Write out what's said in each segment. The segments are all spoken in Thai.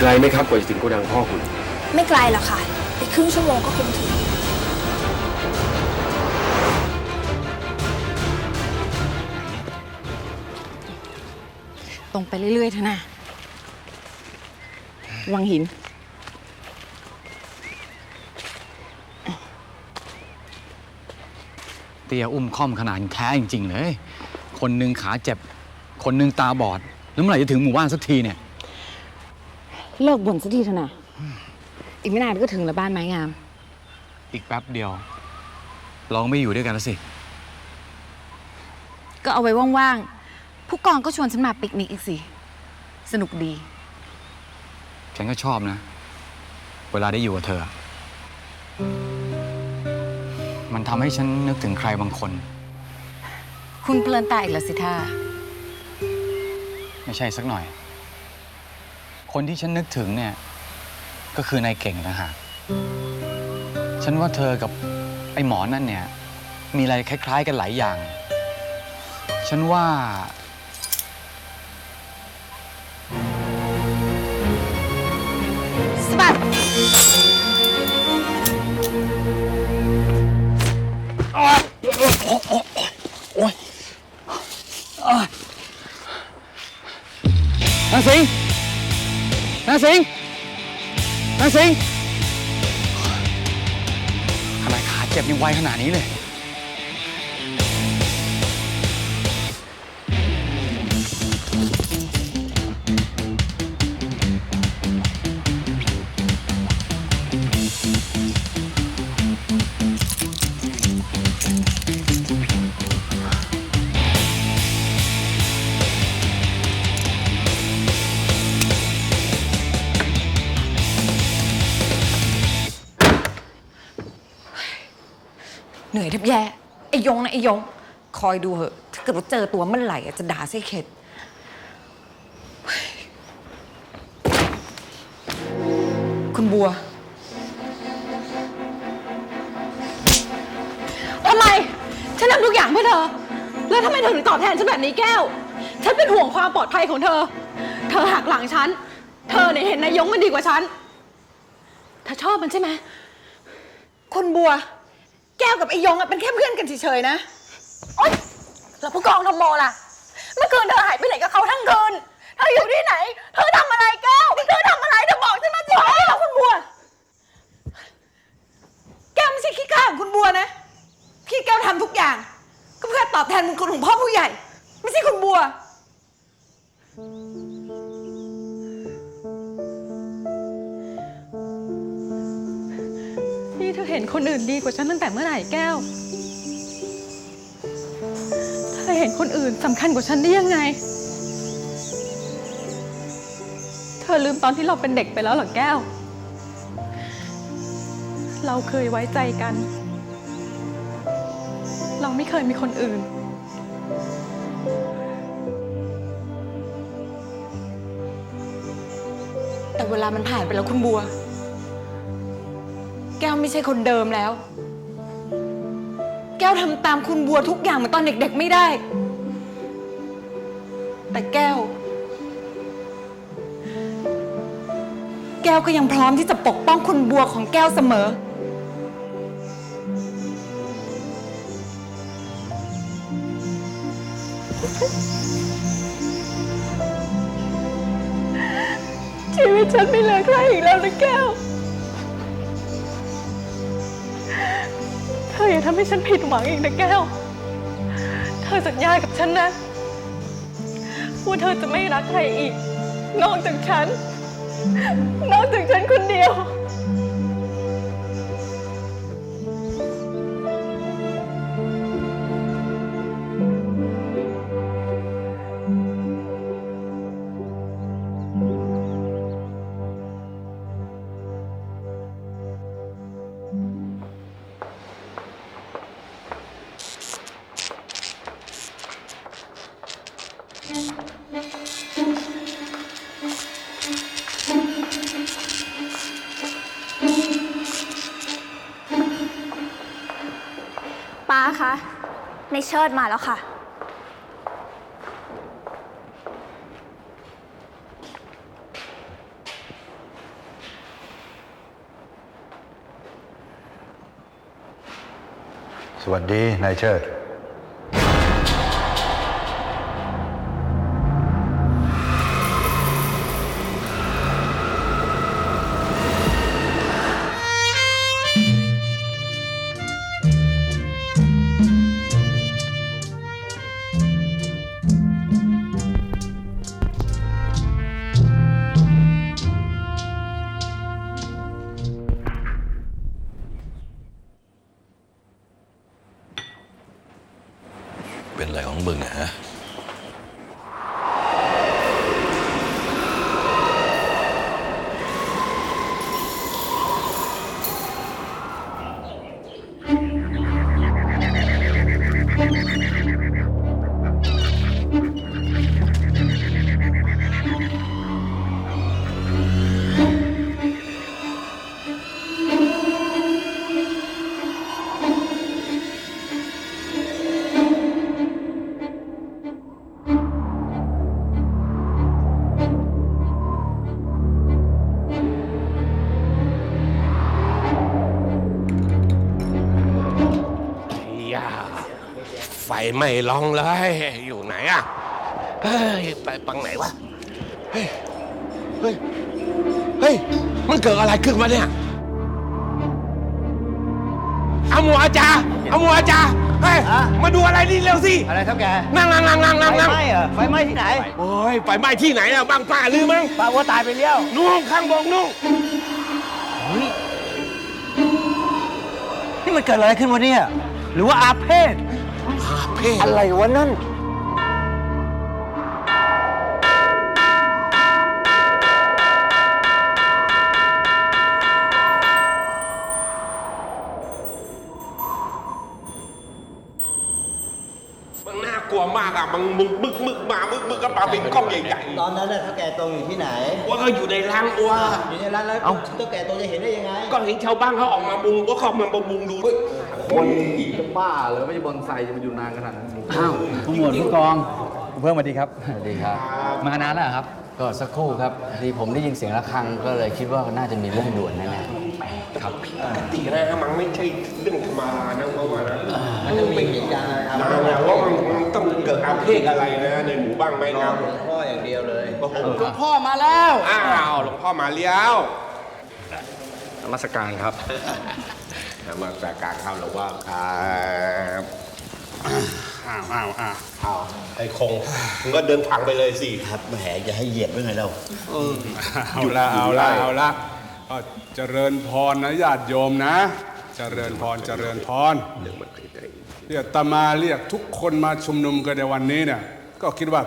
อีกไกลไหมครับกว่าจะถึงโกดังพ่อคุณ ไม่ไกลหรอกค่ะอีกครึ่งชั่วโมงก็คงถึง ตรงไปเรื่อยๆเถอะนะวังหิน เตียอุ้มค่อมขนาดแท้จริง ๆ เลย คนหนึ่งขาเจ็บ คนหนึ่งตาบอด แล้วเมื่อไหร่จะถึงหมู่บ้านสักทีเนี่ย เลิกบ่นสักทีเถอะนะ อีกไม่นานก็ถึงแล้วบ้านไม้งาม อีกแป๊บเดียว เราไม่อยู่ด้วยกันแล้วสิ ก็เอาไว้ว่างๆ ผู้กองก็ชวนฉันมาปิกนิกอีกสิ สนุกดี ฉันก็ชอบนะ เวลาได้อยู่กับเธอ มันทำให้ฉันนึกถึงใครบางคน คุณเพลินตาอีกแล้วสิท่า ไม่ใช่สักหน่อย คนที่ฉันนึกถึงเนี่ย ก็คือนายเก่งนะฮะฉันว่าเธอกับไอ้หมอนั่นเนี่ย มีอะไรคล้าย ๆ กันหลายอย่าง ฉันว่า สบัด สิงนางสิงทำไมขาเจ็บยังไวขนาดนี้เลย ยงนะไอ้ยง คอยดูเหอะ ถ้าเกิดว่าเจอตัวเมื่อไหร่อะจะด่าเส้เข็ด คุณบัว ทำไม ฉันทำทุกอย่างเพื่อเธอ แล้วทำไมเธอถึงตอบแทนฉันแบบนี้แก้ว ฉันเป็นห่วงความปลอดภัยของเธอ เธอหักหลังฉัน เธอเนี่ยเห็นนายยงมันดีกว่าฉัน เธอชอบมันใช่ไหมคนบัว แก้วกับไอ้ยงอะเป็นแค่เพื่อนกันเฉยๆนะ โอ๊ยแล้วผู้กองทำโมล่ะ เมื่อคืนเธอหายไปไหนกับเขาทั้งคืน เธออยู่ที่ไหน เธอทำอะไรแก้ว เธอทำอะไรเธอบอกฉันมาสิไม่หรอกคุณบัว แก้วไม่ใช่ขี้ข้าของคุณบัวนะพี่แก้วทำทุกอย่าง ก็เพื่อตอบแทนบุญคุณของพ่อผู้ใหญ่ ไม่ใช่คุณบัว อ ห็นคนอื่นดีกว่าฉันตั้งแต่เมื่อไหร่แก้ว เธอเห็นคนอื่นสำคัญกว่าฉันได้ยังไง เธอลืมตอนที่เราเป็นเด็กไปแล้วเหรอแก้ว เราเคยไว้ใจกัน เราไม่เคยมีคนอื่น แต่เวลามันผ่านไปแล้วคุณบัว แก้วไม่ใช่คนเดิมแล้ว แก้วทำตามคุณบัวทุกอย่างเหมือนตอนเด็กๆไม่ได้ แต่แก้ว แก้วก็ยังพร้อมที่จะปกป้องคุณบัวของแก้วเสมอ ชีวิตฉันไม่เหลือใครอีกแล้วนะแก้ว ธออย่าทำให้ฉันผิดหวังอีกนะแก้ว เธอสัญญากับฉันนะว่าเธอจะไม่รักใครอีก นอกจากฉัน นอกจากฉันคนเดียว คะ ในเชิดมาแล้วค่ะ สวัสดีนายเชิด ฟไม่ลองเลย อยู่ไหนอะเฮ้ยไปปังไหนวะ เฮ้ย เฮ้ย เฮ้ย มันเกิดอะไรขึ้นมาเนี่ยเอาหมัวอาจารย์เอาหมัวอาจารย์เฮ้ยมาดูอะไรนี่เร็วสิ อะไรครับแกนั่งนั่งนั่งนั่งนั่งไฟนั่งไหม้เหรอไฟไหม้ที่ไหนโอ้ยไฟไหม้ที่ไหนอะบางป่าลือมั้งป้าวัวตายไปเลี้ยวนุ่งข้างบงนุ่งนี่มันเกิดอะไรขึ้นวะเนี่ยหรือว่าอาเพศอา เพศอะไรวะนั่นมันน่ากลัวมากอะมันมึกมึกมึกมามึกมึกกระเป๋าเป็นกล้องใหญ่ตอนนั้นน่ะเท่าแก่ตรงอยู่ที่ไหน ๆว่าก็อยู่ในร้านอัวอยู่ในร้านแล้วเท่าแก่ตรงจะเห็นได้ยังไง ก็เห็นชาวบ้านเขาออกมามุงก็เข้ามาประมุงดูด้วย บ้าเหรอไม่ใช่บอนไซจะมาอยู่นานขนาดนั้นอ้าวผู้หมวดผู้กองเพิ่มสวัสดีครับ สวัสดีครับ มานานแล้วเหรอครับ ก็สักครู่ครับพอดีผมได้ยินเสียงระฆังก็เลยคิดว่าน่าจะมีเรื่องด่วนแน่ครับปกตินะมันไม่ใช่เรื่องธรรมดานะเพราะว่านะมันต้องมีเหตุการณ์อะไรครับนะนะว่ามันมันต้องเกิดอาเพศอะไรนะในหมู่บ้านไม้งามหลวงพ่ออย่างเดียวเลยหลวงพ่อมาแล้ว อ้าวหลวงพ่อมาแล้วนมัสการครับ มาจากการเข้าหรือว่าครับอ้าวอ้าวอ้าวอ้าวไอ้คงมึงก็เดินทางไปเลยสิครับแหมจะให้เหยียบไว้ไงเราเอาละเอาละเอาละก็เจริญพรนะญาติโยมนะ เจริญพรเจริญพรที่อาตมาเรียกทุกคนมาชุมนุมกันในวันนี้เนี่ยก็คิดว่า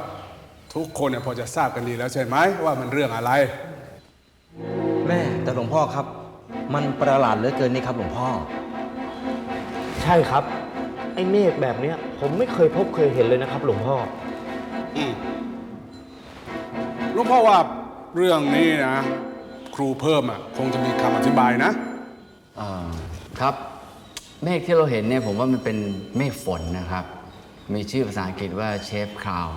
ทุกคนเนี่ยพอจะทราบกันดีแล้วใช่ไหมว่ามันเรื่องอะไร แม่แต่หลวงพ่อครับ มันประหลาดเหลือเกินนี่ครับหลวงพ่อ ใช่ครับ ไอ้เมฆแบบเนี้ย ผมไม่เคยพบเคยเห็นเลยนะครับ หลวงพ่อหลวงพ่อว่าเรื่องนี้นะ ครูเพิ่มอะ คงจะมีคำอธิบายนะๆอ่าครับ เมฆที่เราเห็นเนี่ยผมว่ามันเป็นเมฆฝนนะครับ มีชื่อภาษาอังกฤษว่าเชฟคราว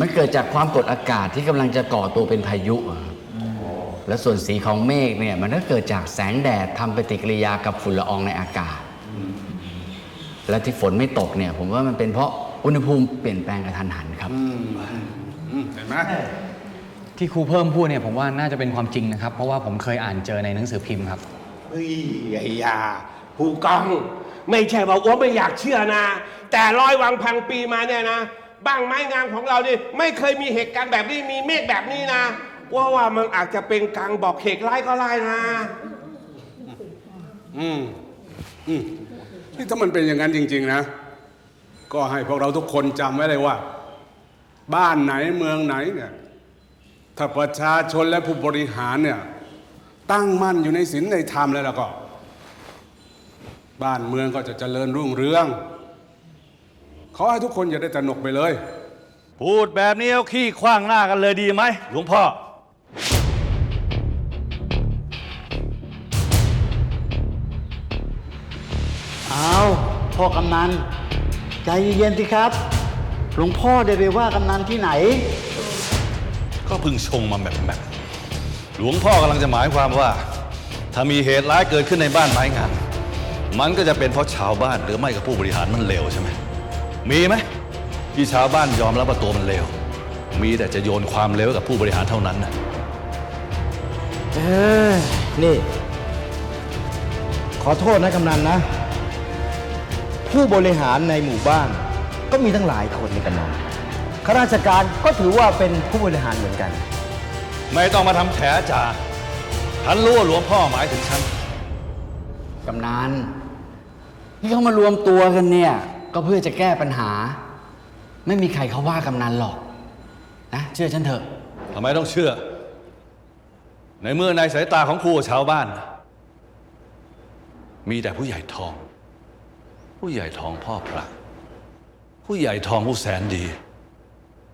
มันเกิดจากความกดอากาศที่กำลังจะก่อตัวเป็นพายุอะครับ และส่วนสีของเมฆเนี่ยมันก็เกิดจากแสงแดดทำปฏิกิริยากับฝุ่นละอองในอากาศ และที่ฝนไม่ตกเนี่ย ผมว่ามันเป็นเพราะอุณหภูมิเปลี่ยนแปลงกระทันหันครับอืมเห็นไหมที่ครูเพิ่มพูดเนี่ยผมว่าน่าจะเป็นความจริงนะครับ เพราะว่าผมเคยอ่านเจอในหนังสือพิมพ์ครับเฮ้ยไอ้ยาผู้กอง ไม่ใช่ว่าอ้วไม่อยากเชื่อนะ แต่ร้อยวังพังปีมาเนี่ยนะบ้างไม้งามของเรานี่ไม่เคยมีเหตุการณ์แบบนี้มีเมฆแบบนี้นะ ว่าว่ามันอาจจะเป็นกลางบอกเหตุร้ายก็ได้นะ อืมอืมนี่ถ้ามันเป็นอย่างนั้นจริง ๆ นะ ก็ให้พวกเราทุกคนจำไว้เลยว่า บ้านไหนเมืองไหนเนี่ยถ้าประชาชนและผู้บริหารเนี่ย ตั้งมั่นอยู่ในศีลในธรรมแล้วแล้วก็ บ้านเมืองก็จะเจริญรุ่งเรืองขอให้ทุกคนอย่าได้ตระหนกไปเลย พูดแบบนี้เอาขี้คว้างหน้ากันเลยดีไหมหลวงพ่อ เอาพ่อกำนัน ใจเย็นๆสิครับ หลวงพ่อได้ไปว่ากำนันที่ไหน ก็เพึ่งชงมาแบบแบบหลวงพ่อกำลังจะหมายความว่า ถ้ามีเหตุร้ายเกิดขึ้นในบ้านไม้งานมันก็จะเป็นเพราะชาวบ้านหรือไม่กับผู้บริหารมันเลวใช่ไหมมีไหมที่ชาวบ้านยอมรับว่าตัวมันเลวมีแต่จะโยนความเลวกับผู้บริหารเท่านั้นนะ เออนี่ ขอโทษนะกำนันนะ ผู้บริหารในหมู่บ้าน ก็มีตั้งหลายคนในกำนันข้าราชการก็ถือว่าเป็นผู้บริหารเหมือนกัน ไม่ต้องมาทำแฉจ่าฉันรู้ว่าหลวงพ่อหมายถึงฉัน กำนันที่เขามารวมตัวกันเนี่ย ก็เพื่อจะแก้ปัญหา ไม่มีใครเขาว่ากำนันหรอกนะเชื่อฉันเถอะ ทำไมต้องเชื่อ ในเมื่อในสายตาของครูกับชาวบ้าน มีแต่ผู้ใหญ่ทอง ผู้ใหญ่ทองพ่อพระ ผู้ใหญ่ทองผู้แสนดี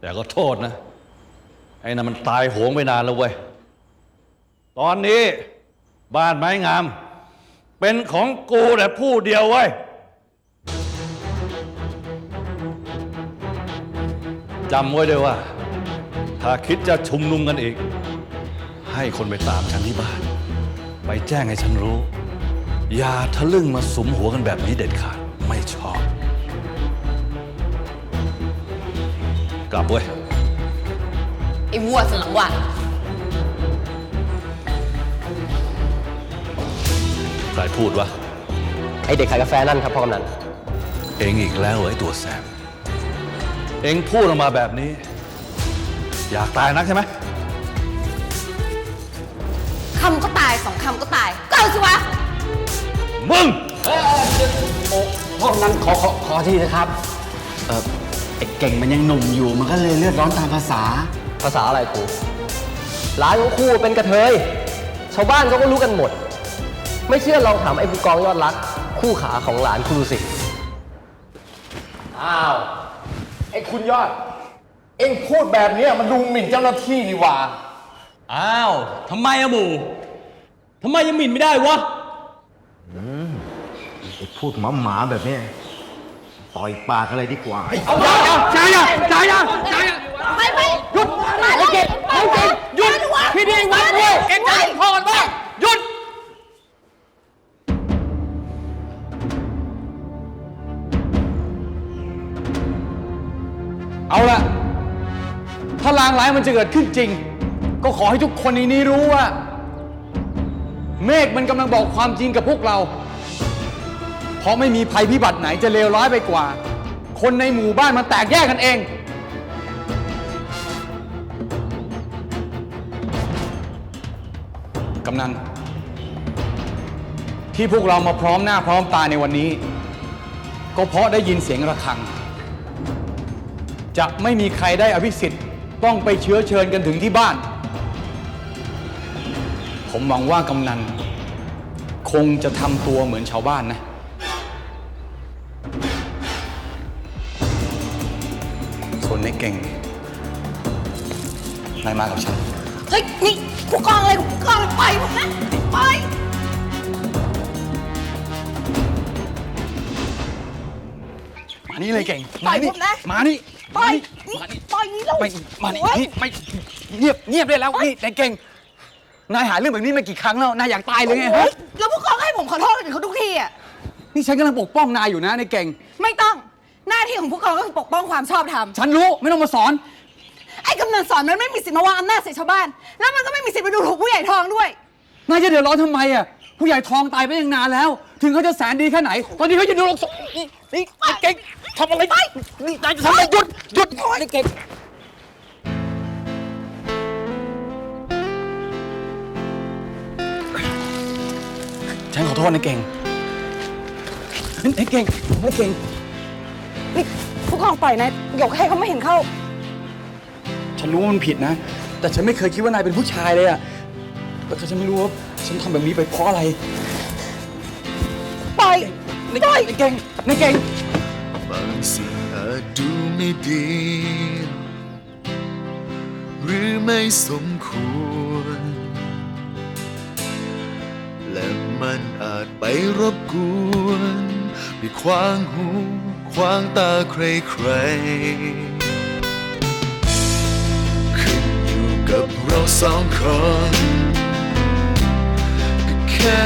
แต่ก็โทษนะ ไอ้นั่นมันตายโหงไปนานแล้วเว้ย ตอนนี้บ้านไม้งาม เป็นของกูแต่ผู้เดียวเว้ย จำไว้ด้วยว่า ถ้าคิดจะชุมนุมกันอีก ให้คนไปตามฉันที่บ้าน ไปแจ้งให้ฉันรู้ อย่าทะลึ่งมาสมหัวกันแบบนี้เด็ดขาด กลับเว้ย ไอ้วัวสันหลังหวานใครพูดวะ ไอเด็กขายกาแฟนั่นครับพ่อกำนัน เองอีกแล้วเหรอไอ้ตัวแสบ เองพูดออกมาแบบนี้ อยากตายนักใช่ไหม คำก็ตายสองคำก็ตาย ก็เอาสิวะ มึงพ่อกำนันขอขอขอทีนะครับ เออ ไอ้เก่งมันยังหนุ่มอยู่ มันก็เลยเลือดร้อนตามภาษา ภาษาอะไรครูร้านของครูเป็นกระเทย ชาวบ้านเขาก็รู้กันหมด ไม่เชื่อลองถามไอ้ผู้กองยอดรัก คู่ขาของหลานครูดูสิ อ้าว ไอ้คุณยอด เอ็งพูดแบบเนี้ยมันดูหมิ่นเจ้าหน้าที่นี่หว่า อ้าว ทำไมอะหมูทำไมยังหมิ่นไม่ได้วะ ไอ้พูดหมาหมาๆแบบเนี้ย ต่อยปากอะไรดีกว่าไปไปหยุดมาเลยเก็บไปเก็บหยุดพี่ดีวัดเลยเก่งใจพอบ้างหยุดเอาละถ้าลางร้ายมันจะเกิดขึ้นจริง ก็ขอให้ทุกคนในนี้รู้ว่า เมฆมันกำลังบอกความจริงกับพวกเรา เพราะไม่มีภัยพิบัติไหนจะเลวร้ายไปกว่า คนในหมู่บ้านมันแตกแยกกันเอง กำนัน ที่พวกเรามาพร้อมหน้าพร้อมตาในวันนี้ ก็เพราะได้ยินเสียงระฆัง จะไม่มีใครได้อภิสิทธิ์ต้องไปเชื้อเชิญกันถึงที่บ้าน ผมหวังว่ากำนัน คงจะทำตัวเหมือนชาวบ้านนะ เก่งนายมากับฉัน เฮ้ย นี่ผู้กองอะไรผู้กองไปล่อยผมนะไป มานี่เลยเก่งปล่มาอยนี่ผมนะมานี่ ปล่อยมานี่ปล่อยนี่เราไม่มานี่นี่ไม่เงียบเงียบได้แล้ว นี่นายเก่ง นายหาเรื่องแบบนี้มากี่ครั้งแล้ว นายอยากตายเลยไงเฮ้ฮะยแล้วผู้กองให้ผมขอโทษกับเขาทุกทีอะ นี่ฉันกำลังปกป้องนายอยู่นะนายเก่ง ไม่ต้องหน้า ที่ของผู้กองก็คือปกป้องความชอบธรรม ฉันรู้ไม่ต้องมาสอน ไอ้กำนันสอนมันไม่มีสิทธิ์มาวางอำนาจใส่ชาวบ้าน แล้วมันก็ไม่มีสิทธิ์ไปดูถูกผู้ใหญ่ทองด้วย นายจะเดือดร้อนทำไมอะผู้ใหญ่ทองตายไปตั้งนานแล้ว ถึงเขาจะแสนดีแค่ไหน ตอนนี้เขาจะดูลงศพนี่นี่นายเก่งทำอะไรนี่นายจะทำอะไรหยุดหยุดนายเก่งฉันขอโทษนายเก่งนายเก่งนายเก่ง นี่ผู้กองปล่อยนะหยกให้เขาไม่เห็นเข้า ฉันรู้ว่ามันผิดนะ แต่ฉันไม่เคยคิดว่านายเป็นผู้ชายเลยอะแต่ฉันไม่รู้ว่าฉันทำแบบนี้ไปเพราะอะไรปล่อยนายเก่งนายเก่งนายเก่งบางสิ่งอาจดูไม่ดี หรือไม่สมควร และมันอาจไปรบกวนไปขวางหู ขวางตาใครๆขึ้นอยู่กับเราสองคนก็แค่